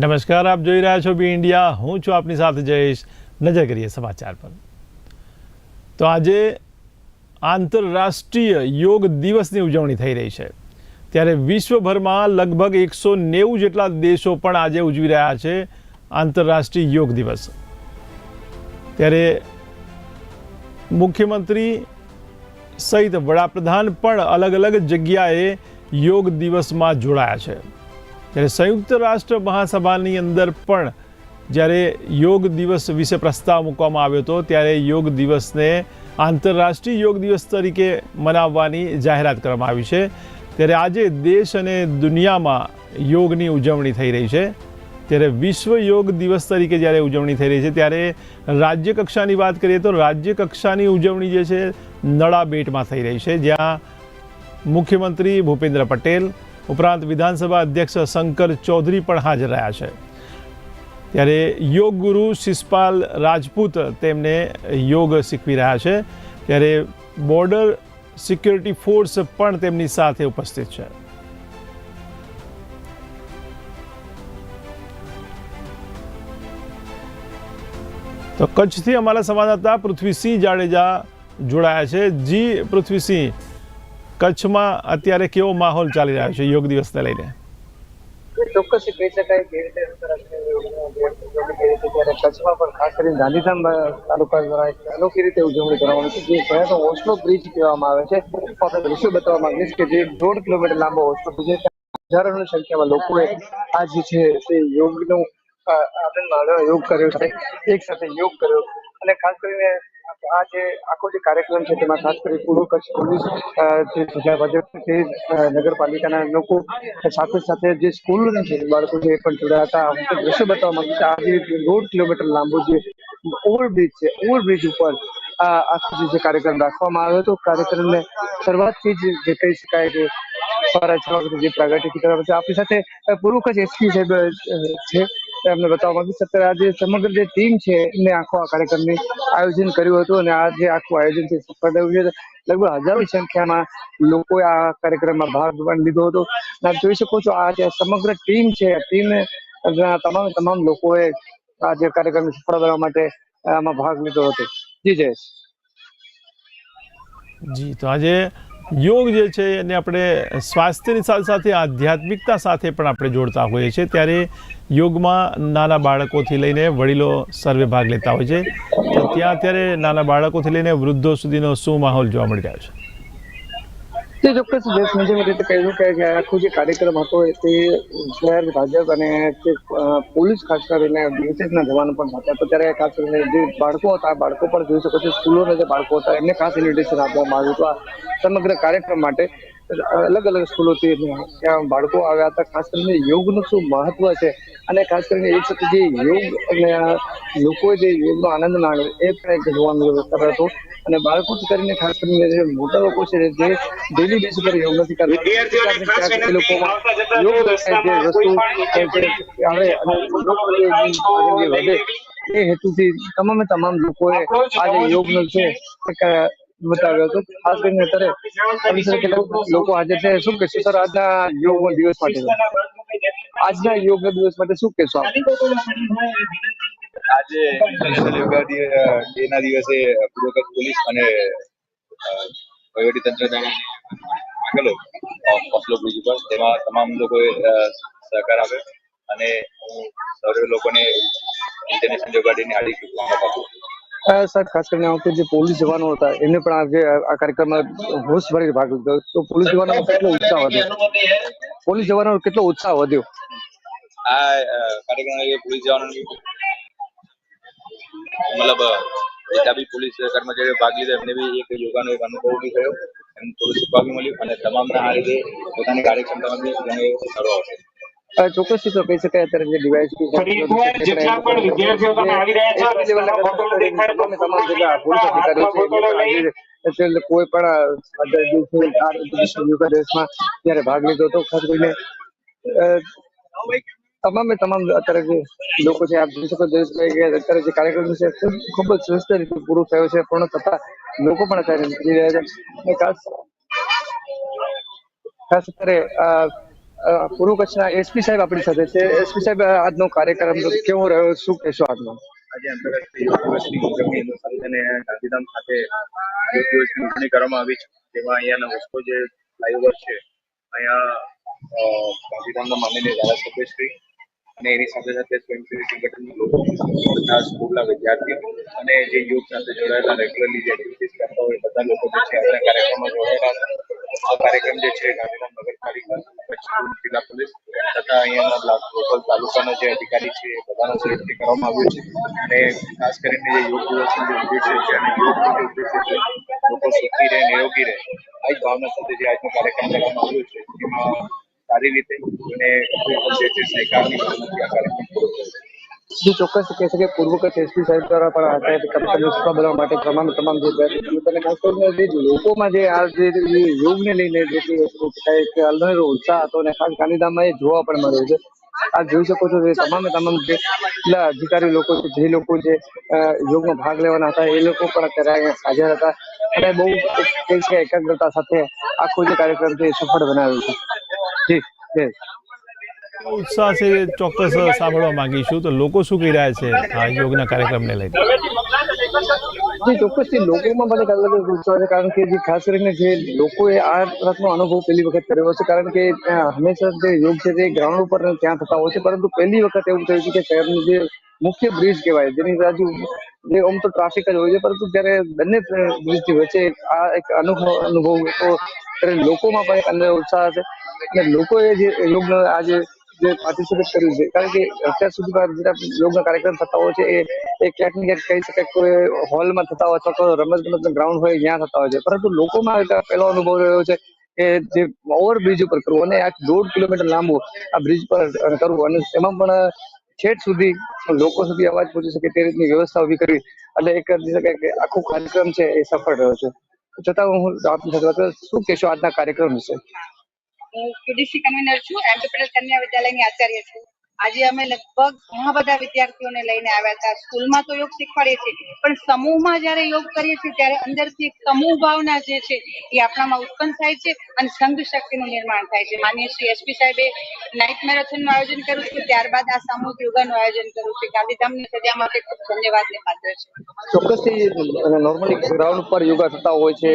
નમસ્કાર, આપ જોઈ રહ્યા છો બી ઇન્ડિયા. હું છું આપની સાથે જયેશ. નજર કરીએ સમાચાર પર. તો આજે આંતરરાષ્ટ્રીય યોગ દિવસની ઉજવણી થઈ રહી છે. ત્યારે વિશ્વભરમાં લગભગ એકસો નેવું જેટલા દેશો પણ આજે ઉજવી રહ્યા છે આંતરરાષ્ટ્રીય યોગ દિવસ. ત્યારે મુખ્યમંત્રી સહિત વડાપ્રધાન પણ અલગ અલગ જગ્યાએ યોગ દિવસમાં જોડાયા છે. ત્યારે સંયુક્ત રાષ્ટ્ર મહાસભાની અંદર પણ જ્યારે યોગ દિવસ વિશે પ્રસ્તાવ મૂકવામાં આવ્યો હતો, ત્યારે યોગ દિવસને આંતરરાષ્ટ્રીય યોગ દિવસ તરીકે મનાવવાની જાહેરાત કરવામાં આવી છે. ત્યારે આજે દેશ અને દુનિયામાં યોગની ઉજવણી થઈ રહી છે. ત્યારે વિશ્વ યોગ દિવસ તરીકે જ્યારે ઉજવણી થઈ રહી છે, ત્યારે રાજ્ય કક્ષાની વાત કરીએ તો રાજ્ય કક્ષાની ઉજવણી જે છે, નળાબેટમાં થઈ રહી છે. જ્યાં મુખ્યમંત્રી ભૂપેન્દ્ર પટેલ ઉપરાંત વિધાનસભા અધ્યક્ષ શંકર ચૌધરી પણ હાજર રહ્યા છે. ત્યારે યોગ ગુરુ શિષપાલ રાજપૂત તેમને યોગ શીખવી રહ્યા છે. ત્યારે બોર્ડર સિક્યોરિટી ફોર્સ પણ તેમની સાથે ઉપસ્થિત છે. તો કચ્છથી અમારા સંવાદદાતા પૃથ્વીસિંહ જાડેજા જોડાયા છે. જી, પૃથ્વીસિંહ કચ્છમાં અત્યારે કેવો માહોલ ચાલી રહ્યો છે યોગ દિવસને લઈને? ચોક્કસ કહી શકાય કે રીતે કચ્છમાં પણ ખાસ કરીને ગાંધીધામ તાલુકા દ્વારા એક અનોખી રીતે ઉજવણી કરવામાં આવી છે. જે કહેવાતો ઓસ્લો બ્રિજ કહેવામાં આવે છે. આપણે દ્રશ્યો બતાવવા માંગીશ કે જે દોઢ કિલોમીટર લાંબો ઓસ્લો બ્રિજ હજારોની સંખ્યામાં લોકોએ આ જે છે તે યોગનો આનંદ માણ્યો યોગ કર્યો છે. એક સાથે યોગ કર્યો. અને ખાસ કરીને આ જે આખો જે કાર્યક્રમ છે તેમાં ખાસ કરી પૂર્વ કચ્છ પોલીસ અ, જે જિલ્લા ભાજપ છે અ, નગરપાલિકાના લોકો સાથે સાથે જે સ્કૂલના છે બાળકો છે એ પણ જોડાયા હતા. હું તો દ્રશ્ય બતાવવા માંગુ છું આ જે દોઢ કિલોમીટર લાંબો જે ઓવરબ્રિજ છે ઓવરબ્રિજ ઉપર આ આખો જે કાર્યક્રમ રાખવામાં આવ્યો હતો. કાર્યક્રમને શરૂઆતથી જ જે કહી શકાય કે ફરજ વખતે જે પ્રાગટ્ય કરવામાં છે આપણી સાથે અ, પૂર્વ કચ્છ એસપી સાહેબ અ, છે. એમને બતાવવા માંગીશ અત્યારે આ સમગ્ર જે ટીમ છે, એમને આખો આ કાર્યક્રમની આયોજન કર્યું હતું અને આ જે આખું આયોજન છે સફળ થયું છે. લગભગ હજારોની સંખ્યામાં લોકોએ આ કાર્યક્રમમાં ભાગ લીધો હતો. અને આપ જોઈ શકો છો, આ જે સમગ્ર ટીમ છે ટીમ તમામ તમામ લોકોએ આ જે કાર્યક્રમને સફળ કરવા માટે આમાં ભાગ લીધો હતો. જી જયેશ. જી, તો આજે યોગ જે છે એને આપણે સ્વાસ્થ્યની સાથે સાથે આધ્યાત્મિકતા સાથે પણ આપણે જોડતા હોઈએ છીએ. ત્યારે યોગમાં નાના બાળકોથી લઈને વડીલો સર્વે ભાગ લેતા હોય છે. તો ત્યાં અત્યારે નાના બાળકોથી લઈને વૃદ્ધો સુધીનો શું માહોલ જોવા મળી રહ્યો છે? તે ચોક્કસ દેશ મેં રીતે કહ્યું કે આખો જે કાર્યક્રમ હતો તે શહેર ભાજપ અને તે પોલીસ ખાસ કરીને બીએસએફના જવાનો પણ હતા. તો ત્યારે ખાસ કરીને જે બાળકો હતા, બાળકો પણ જોઈ શકો છો, સ્કૂલોના જે બાળકો હતા, એમને ખાસ ઇન્વિટેશન આપવામાં આવ્યું હતું. આ સમગ્ર કાર્યક્રમ માટે અલગ અલગ સ્કૂલોથી ત્યાં બાળકો આવ્યા હતા. ખાસ કરીને યોગનું શું મહત્વ છે? અને ખાસ કરીને એક સાથે જે યોગ અને લોકોએ જે યોગનો આનંદ માણ્યો, એ પણ એક જોવાનું અવસર હતો. અને બાળકોથી કરીને ખાસ કરીને જે મોટા લોકો છે જે ડેલી બેઝ પર યોગ નથી કરતા એ લોકોમાં યોગ જે વસ્તુ આવે અને વધે એ હેતુથી તમામે તમામ લોકોએ આજે યોગ યોગનો છે બતાવ્યો હતો. ખાસ કરીને અત્યારે આ કેટલાક લોકો હાજર છે શું કહેશો? સર આજના યોગ દિવસ માટે આજના યોગ દિવસ માટે શું કહેશો આપ? આજે ઇન્ટરનેશનલ યોગા ડે ના દિવસે પૂર્વ પોલીસ અને વહીવટી તંત્ર દ્વારા આગળ ઓસ્લો બ્રિજ ઉપર. તેમાં તમામ લોકોએ સહકાર આપ્યો અને હું સર્વે લોકોને ઇન્ટરનેશનલ યોગા ડે ની હાર્દિક શુભકામના પાઠવું સર ખાસ કરીને આ વખતે જે પોલીસ જવાનો હતા એમને પણ આજે આ કાર્યક્રમમાં હોશ ભરી ભાગ લીધો. તો પોલીસ જવાનો કેટલો ઉત્સાહ વધ્યો? પોલીસ જવાનો કેટલો ઉત્સાહ વધ્યો? આ કાર્યક્રમ પોલીસ જવાનું મતલબ જેટલા બી પોલીસ કર્મચારીઓ ભાગ લીધો એમને બી એક યોગાનો એક અનુભવ બી થયો. એમ થોડું શીખવા બી મળ્યું અને તમામના આ રીતે પોતાની કાર્યક્ષમતામાં બી ઘણો એવો સુધારો આવશે. અ, ચોક્કસથી તો કહી શકાય અત્યારે જે ડિવાઇસ જેટલા પણ વિદ્યાર્થીઓ તમે આવી રહ્યા છો, રસ્તામાં ફોટો દેખાય તો તમામ જગ્યા પોલીસ અધિકારીઓ છે એટલે કોઈ પણ આ જે ત્યારે ભાગ લીધો હતો ખાસ કરીને તમામે તમામ અત્યારે જે લોકો છે, આપ જોઈ શકો જયેશભાઈ કે અત્યારે જે કાર્યક્રમ છે, ખૂબ જ શ્રેષ્ઠ રીતે પૂરો થયો છે, પૂર્ણ થતા લોકો પણ અત્યારે નીકળી રહ્યા છે. અને ખાસ ખાસ અત્યારે પૂર્વ કચ્છના એસપી સાહેબ આપણી સાથે છે. એસપી સાહેબ આજનો કાર્યક્રમ કેવો રહ્યો? શું કહેશો આજનો? આજે આંતરરાષ્ટ્રીય યોગ દિવસની ઉજવણી અનુસંધાને ગાંધીધામ ખાતે યોગ દિવસની ઉજવણી કરવામાં આવી છે. જેમાં અહીંયાના વસ્તુ જે ફ્લાયઓવર છે, અહીંયા ગાંધીધામના માનનીય ધારાસભ્યશ્રી અને એની સાથે સાથે સ્વયંસેવી સંગઠનના લોકો બધા સ્કૂલના વિદ્યાર્થીઓ અને જે યુગ સાથે જોડાયેલા રેગ્યુલરલી જે એક્ટિવિટીઝ કરતા હોય બધા લોકો જે છે. આજના કાર્યક્રમમાં જોડાયેલા આ કાર્યક્રમ જે છે, ગાંધીધામ નગરપાલિકા જિલ્લા પોલીસ તથા અહીંયાના લોકલ તાલુકાના જે અધિકારી છે બધાનો સહયોગથી કરવામાં આવ્યું છે. અને ખાસ કરીને જે યોગ દિવસનો જે ઉદ્દેશ્ય છે અને યોગનો જે ઉદ્દેશ્ય છે લોકો સુખી રહે નિરોગી રહે, આ જ ભાવના સાથે જે આજનો કાર્યક્રમ કરવામાં આવ્યો છે. એમાં સારી રીતે અને જે છે છે જે, ચોક્કસ કહે છે કે પૂર્વ કચ્છ એસપી સાહેબ દ્વારા પણ આ ટાઈપ કાર્યક્રમ સફળ બનાવવા માટે તમામ તમામ જે પ્રયત્નો ખાસ કરીને જે લોકોમાં જે આ જે યોગને લઈને જે એક અલનેરો ઉત્સાહ હતો અને ખાસ ગાંધીધામમાં એ જોવા પણ મળ્યો છે. આ જોઈ શકો છો જે તમામે તમામ જે કેટલા અધિકારી લોકો છે, જે લોકો જે યોગમાં ભાગ લેવાના હતા, એ લોકો પણ અત્યારે હાજર હતા. અને બહુ એકાગ્રતા સાથે આખો જે કાર્યક્રમ છે એ સફળ બનાવ્યો છે. જી જી ઉત્સાહ છે ચોક્કસ સાંભળવા માંગીશું. તો લોકો શું કહી રહ્યા છે આ યોગના કાર્યક્રમને લઈને? જે ચોક્કસથી લોકોમાં પણ અલગ અલગ ઉત્સાહ છે કારણ કે જે ખાસ કરીને જે લોકોએ આ જાતનો અનુભવ પહેલી વખત કર્યો છે કારણ કે હંમેશા જે યોગ છે તે ગ્રાઉન્ડ ઉપર ત્યાં થતા હોય છે પરંતુ પહેલી વખત એવું થયું છે કે શહેરનું જે મુખ્ય બ્રિજ કહેવાય જેની બાજુ જે આમ તો ટ્રાફિક જ હોય છે પરંતુ જ્યારે બંને બ્રિજની વચ્ચે આ એક અનુભવ અનુભવ તો ત્યારે લોકોમાં પણ અંદર ઉત્સાહ છે અને લોકોએ જે યોગનો આજે જે પાર્ટિસિપેટ કર્યું છે, કારણ કે અત્યાર સુધીમાં જેટલા યોગના કાર્યક્રમ થતા હોય છે, એ એ ક્યાંક ને ક્યાંક કહી શકાય કોઈ હોલમાં થતા હોય અથવા તો રમત ગમત ગ્રાઉન્ડ હોય ત્યાં થતા હોય છે. પરંતુ લોકોમાં પહેલો અનુભવ રહ્યો છે કે જે ઓવરબ્રિજ ઉપર કરવું અને આ દોઢ કિલોમીટર લાંબુ આ બ્રિજ પર કરવું અને એમાં પણ છેક સુધી લોકો સુધી અવાજ પહોંચી શકે તે રીતની વ્યવસ્થા ઊભી કરવી. એટલે એક કહી શકાય કે આખો કાર્યક્રમ છે એ સફળ રહ્યો છે. છતાં હું આપની સાથે શું કહેશો આજના કાર્યક્રમ વિશે? હું પીડીસી કન્વીનર છું એમ કન્યા વિદ્યાલયની આચાર્ય છું. આજે અમે લગભગ ઘણા બધા વિદ્યાર્થીઓને લઈને આવ્યા હતા. સ્કૂલમાં તો યોગ શીખવાડીએ છીએ, પણ સમૂહમાં જ્યારે યોગ કરીએ છીએ ત્યારે અંદરથી એક સમૂહ ભાવના જે છે એ આપણામાં ઉત્પન્ન થાય છે અને સંઘ શક્તિનું નિર્માણ થાય છે. માનીય શ્રી એસપી સાહેબે નાઇટ મેરેથોનનું આયોજન કર્યું છે. ત્યારબાદ આ સામૂહિક યોગાનું આયોજન કર્યું છે. ગાંધીધામની સજા માટે ખૂબ ધન્યવાદને પાત્ર છે. ચોક્કસથી નોર્મલી ગ્રાઉન્ડ ઉપર યોગા થતા હોય છે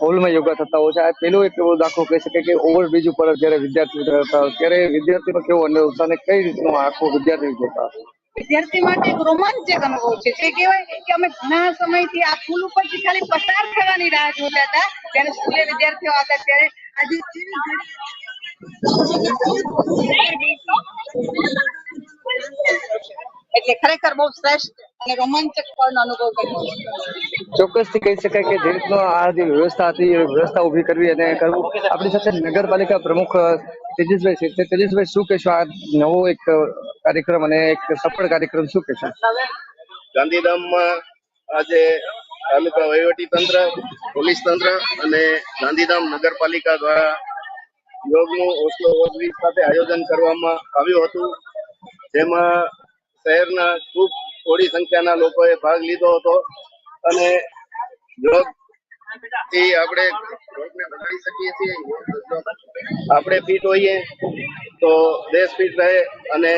હોલમાં યોગા થતા હોય છે. આ પેલો એક એવો દાખલો કહી શકે કે ઓવરબ્રિજ ઉપર જ્યારે વિદ્યાર્થીઓ હોય ત્યારે વિદ્યાર્થીનો કેવો અને અને કઈ રીતનો આખો વિદ્યાર્થી જોતા વિદ્યાર્થી માટે એક રોમાંચક અનુભવ છે. તે કહેવાય કે અમે ઘણા સમયથી આ પુલ ઉપરથી ખાલી પસાર થવાની રાહ જોતા હતા. ત્યારે સ્કૂલે વિદ્યાર્થીઓ આવતા ત્યારે આજે એટલે ખરેખર બહુ શ્રેષ્ઠ અને રોમાંચક પણ અનુભવ કર્યો. ચોક્કસથી કહી શકાય કે જે રીતનો આ જે વ્યવસ્થા હતી એ વ્યવસ્થા ઊભી કરવી અને કરવું. આપણી સાથે નગરપાલિકા પ્રમુખ તેજસભાઈ છે. તેજસભાઈ શું કહેશો? આ નવો એક કાર્યક્રમ અને એક સફળ કાર્યક્રમ શું કહેશો? ગાંધીધામમાં આજે તાલુકા વહીવટી તંત્ર પોલીસ તંત્ર અને ગાંધીધામ નગરપાલિકા દ્વારા યોગનું ઓસ્લો ઓવરબ્રિજ સાથે આયોજન કરવામાં આવ્યું હતું. જેમાં શહેરના ખૂબ થોડી સંખ્યાના લોકોએ ભાગ લીધો હતો. અને આપણે ભગાડી શકીએ છીએ. આપણે ફિટ હોઈએ તો દેશ ફિટ રહે અને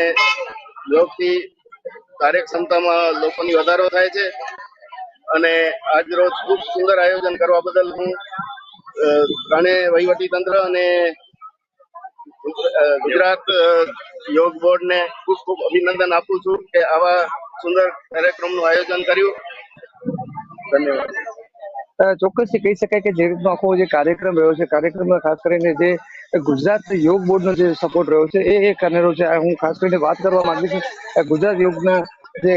યોગથી કાર્યક્ષમતામાં લોકોની વધારો થાય છે. અને આજ રોજ ખૂબ સુંદર આયોજન કરવા બદલ હું ત્રણે વહીવટી તંત્ર અને ગુજરાત યોગ બોર્ડને ખૂબ ખૂબ અભિનંદન આપું છું કે આવા સુંદર કાર્યક્રમનું આયોજન કર્યું. ધન્યવાદ. ચોક્કસ ચોક્કસથી કહી શકાય કે જે રીતનો આખો જે કાર્યક્રમ રહ્યો છે કાર્યક્રમમાં ખાસ કરીને જે ગુજરાત યોગ બોર્ડનો જે સપોર્ટ રહ્યો છે એ એ અનેરો છે. આ હું ખાસ કરીને વાત કરવા માંગુ છું ગુજરાત યોગના જે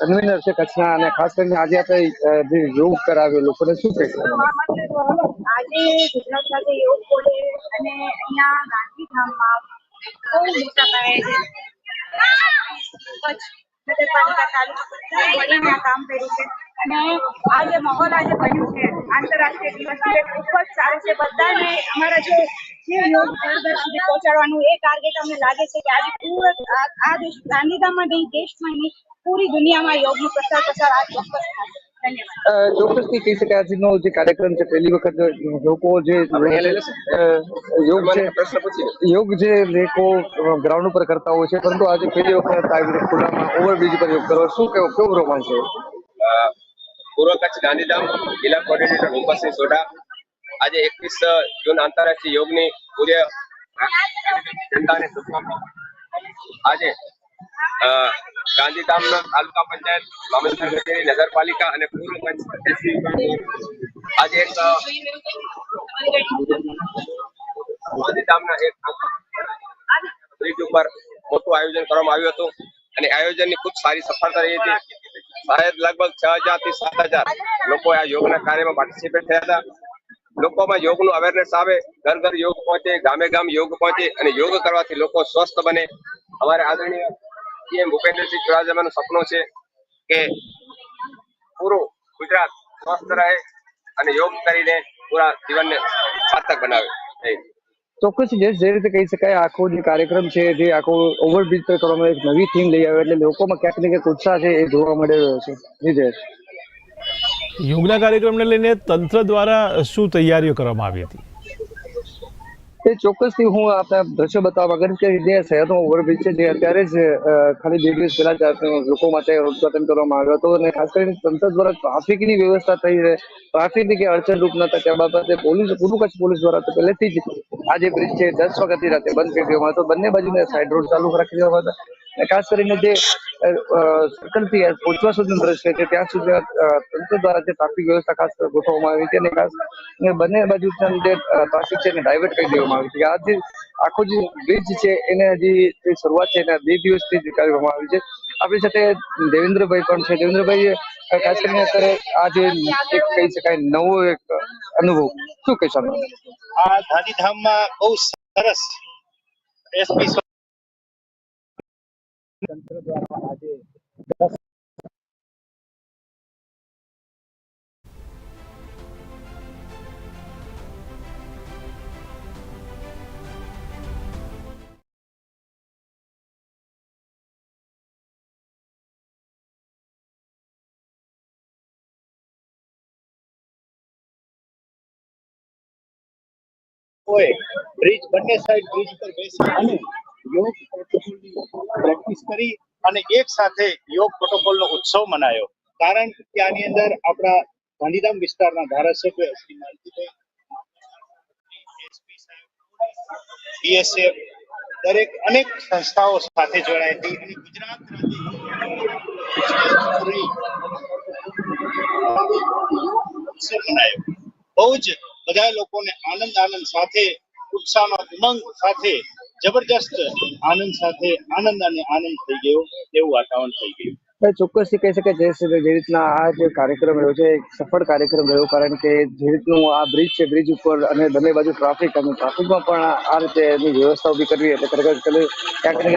કન્વીનર છે કચ્છના અને ખાસ કરીને આજે આપણે જે યોગ કરાવ્યો લોકોને શું કહેશો આજે ગુજરાત સાથે યોગ બોર્ડે અને અહીંયા ગાંધીધામમાં બહુ મોટા પાયે કચ્છ નગરપાલિકા તાલુકા માહોલ આજે બન્યું છે. આંતરરાષ્ટ્રીય દિવસ ખૂબ જ સારું છે. બધાને અમારા જે સુધી પહોંચાડવાનું એ ટાર્ગેટ અમને લાગે છે કે આજે પૂરો આ દેશ ગાંધીધામમાં નહીં, દેશમાં નહીં, પૂરી દુનિયામાં યોગનો પ્રસાર પ્રસાર આ ચોક્કસ થશે ચોક્કસથી કહી શકાય આજનો જે કાર્યક્રમ છે પહેલી વખત લોકો જે યોગ છે યોગ જે લોકો ગ્રાઉન્ડ ઉપર કરતા હોય છે પરંતુ આજે પહેલી વખત આવી રીતે ખુલ્લામાં ઓવરબ્રિજ પર યોગ કરવા શું કેવો કેવો રોમાંચ છે? પૂર્વ કચ્છ ગાંધીધામ જિલ્લા કોર્ડિનેટર રૂપસિંહ સોઢા. આજે એકવીસ જૂન આંતરરાષ્ટ્રીય યોગની પૂર્ય જનતાને શુભકામનાઓ. આજે ગાંધીધામના તાલુકા પંચાયત મામલતદાર કચેરી નગરપાલિકા અને પૂર્વ આજે એક ગાંધીધામના એક બ્રિજ ઉપર મોટું આયોજન કરવામાં આવ્યું હતું અને આયોજનની ખૂબ સારી સફળતા રહી હતી. શાયદ લગભગ છ હજારથી સાત હજાર લોકો આ યોગના કાર્યમાં પાર્ટિસિપેટ થયા હતા. લોકોમાં યોગનું અવેરનેસ આવે, ઘર ઘર યોગ પહોંચે, ગામે ગામ યોગ પહોંચે અને યોગ કરવાથી લોકો સ્વસ્થ બને. અમારે આદરણીય પીએમ ભૂપેન્દ્રસિંહ ચુડાસમાનું સપનું છે કે પૂરું ગુજરાત સ્વસ્થ રહે અને યોગ કરીને પૂરા જીવનને સાર્થક બનાવે. ચોક્કસ જે જે રીતે કહી શકાય. આખો જે કાર્યક્રમ છે જે આખો ઓવરબ્રિજ પર કરવામાં એક નવી થીમ લઈ આવ્યો એટલે લોકોમાં ક્યાંક ને ક્યાંક ઉત્સાહ છે એ જોવા મળી રહ્યો છે. જી જયેશ યોગના કાર્યક્રમને લઈને તંત્ર દ્વારા શું તૈયારીઓ કરવામાં આવી હતી? એ ચોક્કસથી હું આપને દ્રશ્ય બતાવવા માંગીશ કે જે શહેરનો ઓવરબ્રિજ છે, જે અત્યારે જ ખાલી બે દિવસ પહેલા જ લોકો માટે ઉદ્ઘાટન કરવામાં આવ્યો હતો અને ખાસ કરીને તંત્ર દ્વારા ટ્રાફિકની વ્યવસ્થા થઈ છે ટ્રાફિકની કે અડચણરૂપ ન થાય તે બાબતે પોલીસ પૂર્વ કચ્છ પોલીસ દ્વારા તો પહેલેથી જ આ જે બ્રિજ છે, દસ વખતથી રાતે બંધ કરી દેવામાં હતો. બંને બાજુને સાઈડ રોડ ચાલુ રાખી દેવામાં હતા. ખાસ કરીને જે સર્કલથી પહોંચવા સુધીનું દ્રશ્ય છે ત્યાં સુધી તંત્ર દ્વારા જે ટ્રાફિક વ્યવસ્થા ખાસ ગોઠવવામાં આવી છે અને ખાસ બંને બાજુ જે ટ્રાફિક છે એને ડાયવર્ટ કરી દેવામાં આવી છે. આ જે આખો જે બ્રિજ છે એને હજી શરૂઆત છે એના બે દિવસથી જ આવી છે. આપણી સાથે દેવેન્દ્રભાઈ પણ છે. દેવેન્દ્રભાઈ ખાસ કરીને અત્યારે આ જે એક કહી શકાય નવો એક અનુભવ. શું કહેશો? આ ગાંધીધામમાં બહુ સરસ એસપી હોય બ્રિજ બંને સાઈડ બ્રિજ પર બેસી અને યોગ પ્રોટોકોલની પ્રેક્ટિસ કરી અને એક સાથે યોગ પ્રોટોકોલનો ઉત્સવ મનાયો. કારણ કે આની અંદર આપણા ગાંધીધામ વિસ્તારના ધારાસભ્ય શ્રી માલતીભાઈ SP સાહેબ, BSF દરેક અનેક સંસ્થાઓ સાથે જોડાઈ હતી અને ગુજરાત ઉત્સવ મનાયો. બહુ જ બધા લોકોને આનંદ આનંદ સાથે ઉત્સાહનો ઉમંગ સાથે જબરજસ્ત આનંદ સાથે આનંદ અને આનંદ થઈ ગયો, એવું વાતાવરણ થઈ ગયું. એ ચોક્કસથી કહી શકાય જે રીતના આ જે કાર્યક્રમ રહ્યો છે સફળ કાર્યક્રમ રહ્યો, કારણ કે જે રીતનું આ બ્રિજ છે, બ્રિજ ઉપર અને બંને બાજુ ટ્રાફિક અને ટ્રાફિકમાં પણ આ રીતે એની વ્યવસ્થા ઊભી કરવી એટલે ખરેખર ક્યાંક ને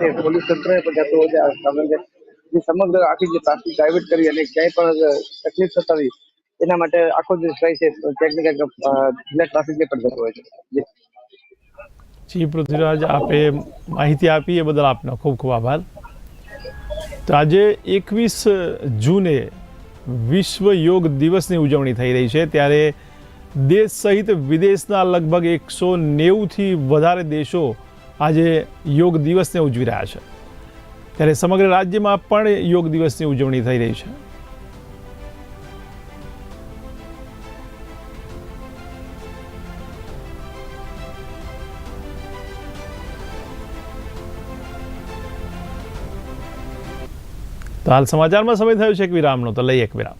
છે, પોલીસ તંત્રને પણ જતો હોય છે. જે સમગ્ર આખી જે ટ્રાફિક ડાયવર્ટ કરી અને ક્યાંય પણ તકલીફ થતાવી એના માટે આખો જે ટ્રાય છે, ક્યાંક ને ક્યાંક ટ્રાફિકને પણ જતો હોય છે. જી. પૃથ્વીરાજ આપે માહિતી આપી, એ બદલ આપનો ખૂબ ખૂબ આભાર. તો આજે એકવીસ જૂને વિશ્વ યોગ દિવસની ઉજવણી થઈ રહી છે. ત્યારે દેશ સહિત વિદેશના લગભગ એકસો નેવુંથી વધારે દેશો આજે યોગ દિવસને ઉજવી રહ્યા છે. ત્યારે સમગ્ર રાજ્યમાં પણ યોગ દિવસની ઉજવણી થઈ રહી છે. તો હાલ સમાચારમાં સમય થયો છે એક વિરામનો તો લઈ એક વિરામ.